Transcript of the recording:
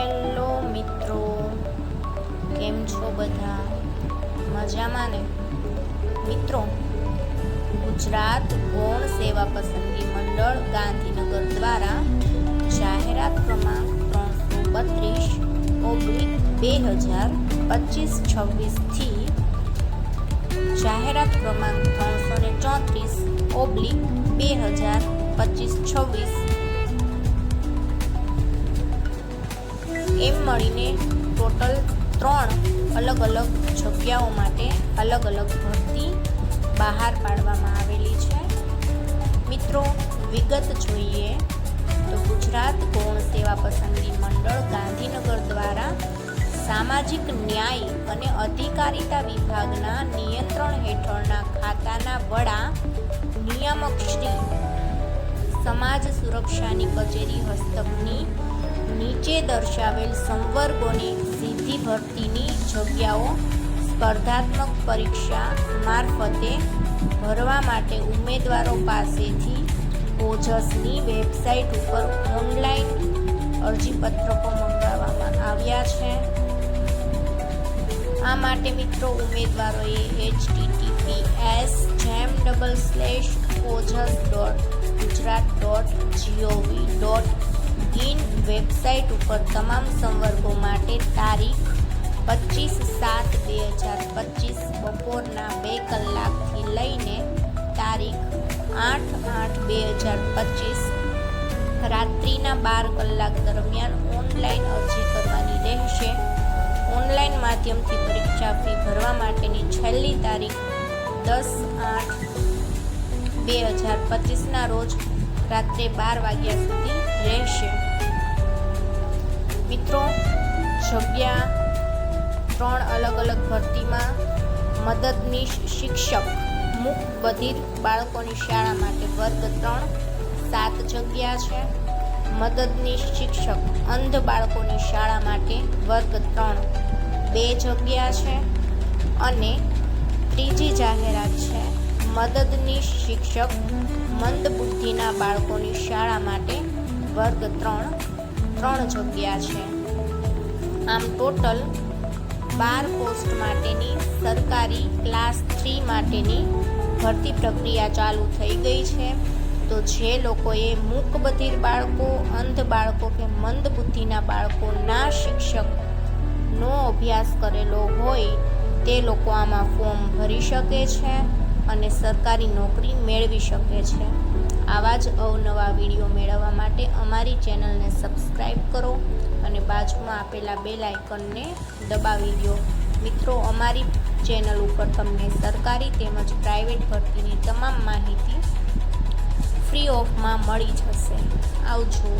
Hello મિત્રો, કેમ છો બધા? મજામાં ને? મિત્રો, ગુજરાત ગૌણ સેવા પસંદગી મંડળ ગાંધીનગર દ્વારા જાહેરાત ક્રમાંક ત્રણસો બત્રીસ ઓબ્લિક બે હજાર પચીસ છવ્વીસથી જાહેરાત ક્રમાંક ત્રણસો ને ચોત્રીસ ઓબ્લિક બે હજાર પચીસ છવ્વીસ એમ મળીને ટોટલ ત્રણ અલગ અલગ જગ્યાઓ માટે અલગ અલગ ભરતી બહાર પાડવામાં આવેલી છે. મિત્રો, વિગત જોઈએ તો ગુજરાત ગૌણ સેવા પસંદગી મંડળ ગાંધીનગર દ્વારા સામાજિક ન્યાય અને અધિકારિતા વિભાગના નિયંત્રણ હેઠળના ખાતાના વડા નિયામક શ્રી સમાજ સુરક્ષાની કચેરી હસ્તકની નીચે દર્શાવેલ સંવર્ગોની સીધી ભરતીની જગ્યાઓ સ્પર્ધાત્મક પરીક્ષા મારફતે ભરવા માટે ઉમેદવારો પાસેથી ઓજસની વેબસાઇટ ઉપર ઓનલાઈન અરજીપત્રકો મંગાવવામાં આવ્યા છે. આ માટે મિત્રો ઉમેદવારોએ એચટીટીપી એસ જેમ double slash OJAS dot Gujarat dot GOV dot in website ઉપર તમામ સંવર્ગો માટે તારીખ પચીસ સાત બે હજાર પચીસ બપોરના બે કલાકથી લઈને તારીખ આઠ આઠ બે હજાર પચીસ રાત્રિના બાર કલાક દરમિયાન ઓનલાઈન અરજી કરવાની રહેશે. ઓનલાઈન માધ્યમથી પરીક્ષા ફી ભરવા માટેની છેલ્લી તારીખ દસ આઠ બે હજાર પચીસના રોજ રાત્રે બાર વાગ્યા સુધી રહેશે. મિત્રો, જગ્યા ત્રણ અલગ અલગ ભરતીમાં મદદનીશ શિક્ષક મુક બધિર બાળકોની શાળા માટે વર્ગ ત્રણ, સાત જગ્યા છે. મદદનીશ શિક્ષક, અંધ બાળકોની શાળા માટે વર્ગ ત્રણ, બે જગ્યા છે. અને ત્રીજી જાહેરાત છે, મદદનીશ શિક્ષક મંદ બુદ્ધિના બાળકોની શાળા માટે વર્ગ ત્રણ ત્રણ જગ્યા છે. આમ ટોટલ બાર પોસ્ટ માટેની સરકારી ક્લાસ થ્રી માટેની ભરતી પ્રક્રિયા ચાલુ થઈ ગઈ છે. તો જે લોકોએ મૂકબધિર બાળકો, અંધ બાળકો કે મંદ બુદ્ધિના બાળકોના શિક્ષકનો અભ્યાસ કરેલો હોય, તે લોકો આમાં ફોર્મ ભરી શકે છે અને સરકારી નોકરી મેળવી શકે છે. આવા જ અવનવા વીડિયો મેળવવા માટે અમારી ચેનલને સબસ્ક્રાઈબ કરો અને બાજુમાં આપેલા બેલ આઇકનને દબાવી દો. મિત્રો, અમારી ચેનલ ઉપર તમને સરકારી તેમજ પ્રાઇવેટ ભરતીની તમામ માહિતી ફ્રી ઓફમાં મળી જશે. આવજો.